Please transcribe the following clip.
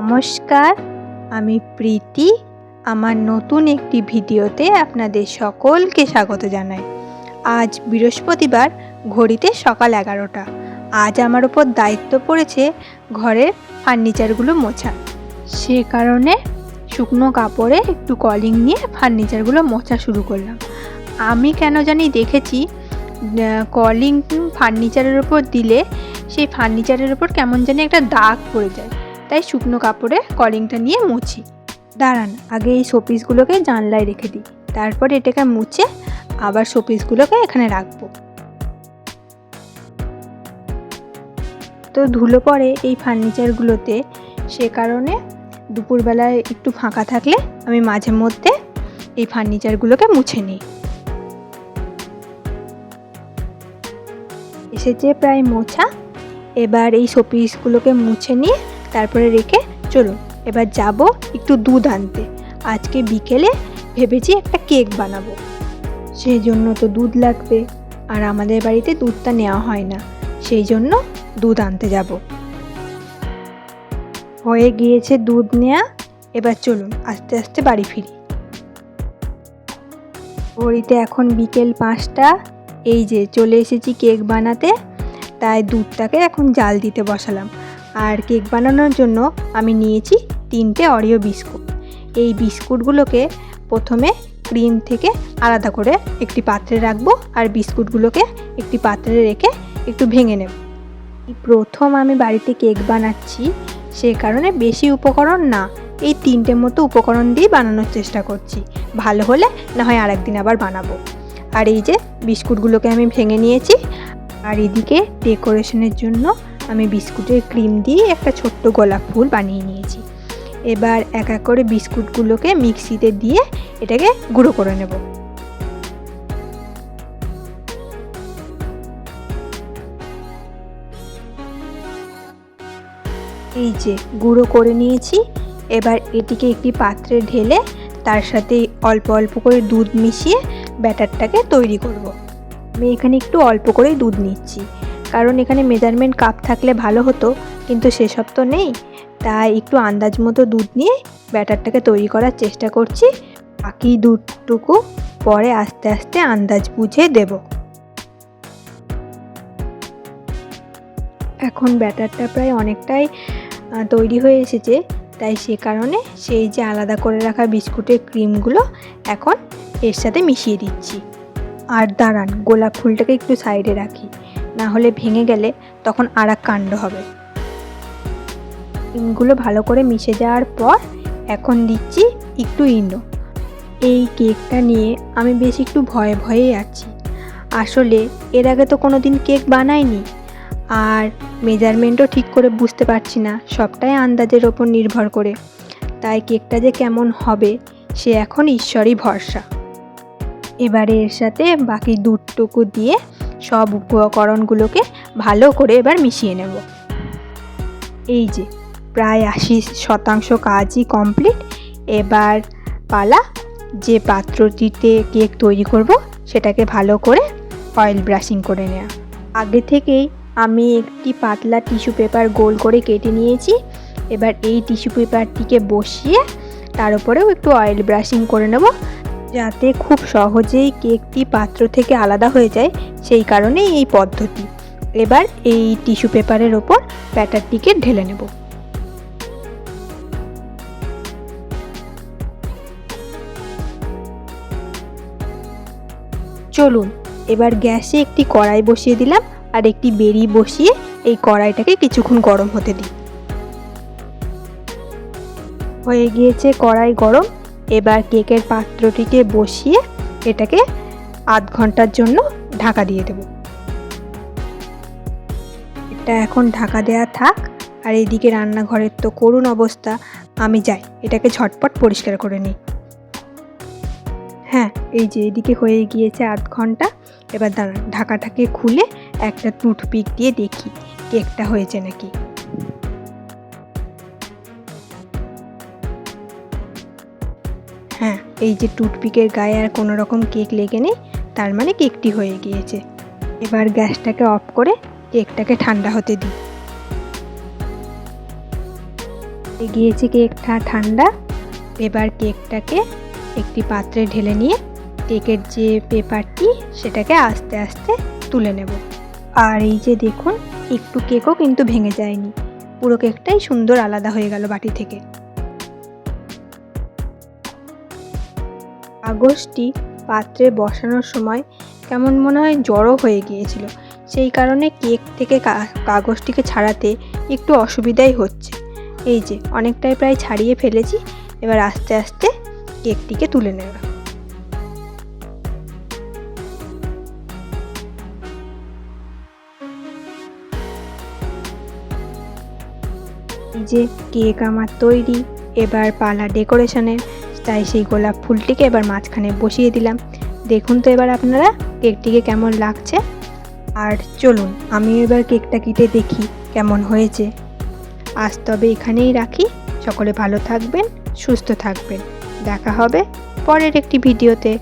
নমস্কার, আমি প্রীতি। আমার নতুন একটি ভিডিওতে আপনাদের সকলকে স্বাগত জানাই। আজ বৃহস্পতিবার, ঘড়িতে সকাল এগারোটা। আজ আমার ওপর দায়িত্ব পড়েছে ঘরের ফার্নিচারগুলো মোছা। সে কারণে শুকনো কাপড়ে একটু কলিং নিয়ে ফার্নিচারগুলো মোছা শুরু করলাম। আমি কেন জানি দেখেছি কলিং ফার্নিচারের ওপর দিলে সেই ফার্নিচারের ওপর কেমন জানি একটা দাগ পড়ে যায়। তাই শুকনো কাপড়ে কলিংটা নিয়ে মুছি। দাঁড়ান, আগে এই শোপিসগুলোকে জানলায় রেখে দিই। তারপর এটাকে মুছে আবার শোপিসগুলোকে এখানে রাখব। তো ধুলো পড়ে এই ফার্নিচারগুলোতে সে কারণে দুপুরবেলায় একটু ফাঁকা থাকলে আমি মাঝে মধ্যে এই ফার্নিচারগুলোকে মুছে নিই। এসেছে প্রায় মোছা। এবার এই শোপিসগুলোকে মুছে নিয়ে তারপরে রেখে চলুন, এবার যাব একটু দুধ আনতে। আজকে বিকেলে ভেবেছি একটা কেক বানাবো। সেই জন্য তো দুধ লাগবে, আর আমাদের বাড়িতে দুধটা নেওয়া হয় না সেই জন্য দুধ আনতে যাব। হয়ে গিয়েছে দুধ নেওয়া এবার চলুন আস্তে আস্তে বাড়ি ফিরি। ঘড়িতে এখন বিকেল পাঁচটা, এই যে চলে এসেছি কেক বানাতে, তাই দুধটাকে এখন জাল দিতে বসালাম। আর কেক বানানোর জন্য আমি নিয়েছি তিনটে অরিও বিস্কুট। এই বিস্কুটগুলোকে প্রথমে ক্রিম থেকে আলাদা করে একটি পাত্রে রাখব আর বিস্কুটগুলোকে একটি পাত্রে রেখে একটু ভেঙে নেব। প্রথম আমি বাড়িতে কেক বানাচ্ছি, সে কারণে বেশি উপকরণ না, এই তিনটে মতো উপকরণ দিয়ে বানানোর চেষ্টা করছি। ভালো হলে না হয় আরেকদিন আবার বানাবো। আর এই যে বিস্কুটগুলোকে আমি ভেঙে নিয়েছি, আর এদিকে ডেকোরেশনের জন্য আমি বিস্কুটের ক্রিম দিয়ে একটা ছোট্ট গোলাপ ফুল বানিয়ে নিয়েছি। এবার এক এক করে বিস্কুটগুলোকে মিক্সিতে দিয়ে এটাকে গুঁড়ো করে নেব। এই যে গুঁড়ো করে নিয়েছি, এবার এটিকে একটি পাত্রে ঢেলে তার সাথে অল্প অল্প করে দুধ মিশিয়ে ব্যাটারটাকে তৈরি করব। আমি এখানে একটু অল্প করেই দুধ নিচ্ছি। কারণ এখানে মেজারমেন্ট কাপ থাকলে ভালো হতো, কিন্তু সেসব তো নেই। তাই একটু আন্দাজ মতো দুধ নিয়ে ব্যাটারটাকে তৈরি করার চেষ্টা করছি। বাকি দুধটুকু পরে আস্তে আস্তে আন্দাজ বুঝে দেব। এখন ব্যাটারটা প্রায় অনেকটাই তৈরি হয়ে এসেছে। তাই সে কারণে সেই যে আলাদা করে রাখা বিস্কুটের ক্রিমগুলো এখন এর সাথে মিশিয়ে দিচ্ছি। আর দাঁড়ান, গোলাপ ফুলটাকে একটু সাইডে রাখি। না হলে ভেঙে গেলে তখন আর এক কাণ্ড হবে। ক্রিমগুলো ভালো করে মিশে যাওয়ার পর এখন দিচ্ছি একটু ইনো। এই কেকটা নিয়ে আমি বেশ একটু ভয়ে ভয়েই আছি। আসলে এর আগে তো কোনো দিন কেক বানাইনি। আর মেজারমেন্টও ঠিক করে বুঝতে পারছি না, সবটাই আন্দাজের ওপর নির্ভর করে। তাই কেকটা যে কেমন হবে, সে এখন ঈশ্বরই ভরসা। এবারে এর সাথে বাকি দুধটুকু দিয়ে সব উপকরণগুলোকে ভালো করে এবার মিশিয়ে নেব। এই যে, প্রায় আশি শতাংশ কাজই কমপ্লিট। এবার পালা যে পাত্রটিতে কেক তৈরি করব, সেটাকে ভালো করে অয়েল ব্রাশিং করে নেওয়া আগে থেকেই আমি একটি পাতলা টিস্যু পেপার গোল করে কেটে নিয়েছি। এবার এই টিস্যু পেপারটিকে বসিয়ে তার উপরেও একটু অয়েল ব্রাশিং করে নেব। যাতে খুব সহজেই কেকটি পাত্র থেকে আলাদা হয়ে যায়, সেই কারণেই এই পদ্ধতি। এবার এই টিস্যু পেপারের ওপর ব্যাটারটিকে ঢেলে নেব। চলুন, এবার গ্যাসে একটি কড়াই বসিয়ে দিলাম আর একটি বেরি বসিয়ে এই কড়াইটাকে কিছুক্ষণ গরম হতে দিই। হয়ে গিয়েছে কড়াই গরম। এবার কেকের পাত্রটিকে বসিয়ে এটাকে আধ ঘণ্টার জন্য ঢাকা দিয়ে দেব। এটা এখন ঢাকা দেওয়া থাক, আর এদিকে রান্নাঘরের তো করুণ অবস্থা। আমি যাই, এটাকে ঝটপট পরিষ্কার করে নিই। হ্যাঁ এই যে এদিকে হয়ে গিয়েছে আধ ঘণ্টা। এবার দাঁড়ান, ঢাকাটাকে খুলে একটা টুথপিক দিয়ে দেখি, কেকটা হয়েছে নাকি। হ্যাঁ এই যে টুথপিকের গায়ে আর কোনো রকম কেক লেগে নেই, তার মানে কেকটি হয়ে গিয়েছে। এবার গ্যাসটাকে অফ করে কেকটাকে ঠান্ডা হতে দিই। গিয়েছে কেকটা ঠান্ডা। এবার কেকটাকে একটি পাত্রে ঢেলে নিয়ে কেকের যে পেপারটি, সেটাকে আস্তে আস্তে তুলে নেব। আর এই যে দেখুন, একটু কেকও কিন্তু ভেঙে যায়নি। পুরো কেকটাই সুন্দর আলাদা হয়ে গেল বাটি থেকে। কাগজটি পাত্রে বসানোর সময় কেমন মনে হয় জড়ো হয়ে গিয়েছিল। সেই কারণে কেক থেকে কাগজটিকে ছাড়াতে একটু অসুবিধাই হচ্ছে। এই যে, অনেকটাই প্রায় ছাড়িয়ে ফেলেছি, এবার আস্তে আস্তে কেকটিকে তুলে নেব। যে, কেক আমার তৈরি, এবার পালা ডেকোরেশনের তাই সেই গোলাপ ফুলটিকে এবার মাঝখানে বসিয়ে দিলাম। দেখুন তো এবার আপনারা কেকটিকে কেমন লাগছে। আর চলুন আমি এবার কেকটা কেটে দেখি কেমন হয়েছে। আজ তবে এখানেই রাখি। সকলে ভালো থাকবেন, সুস্থ থাকবেন। দেখা হবে পরের একটি ভিডিওতে।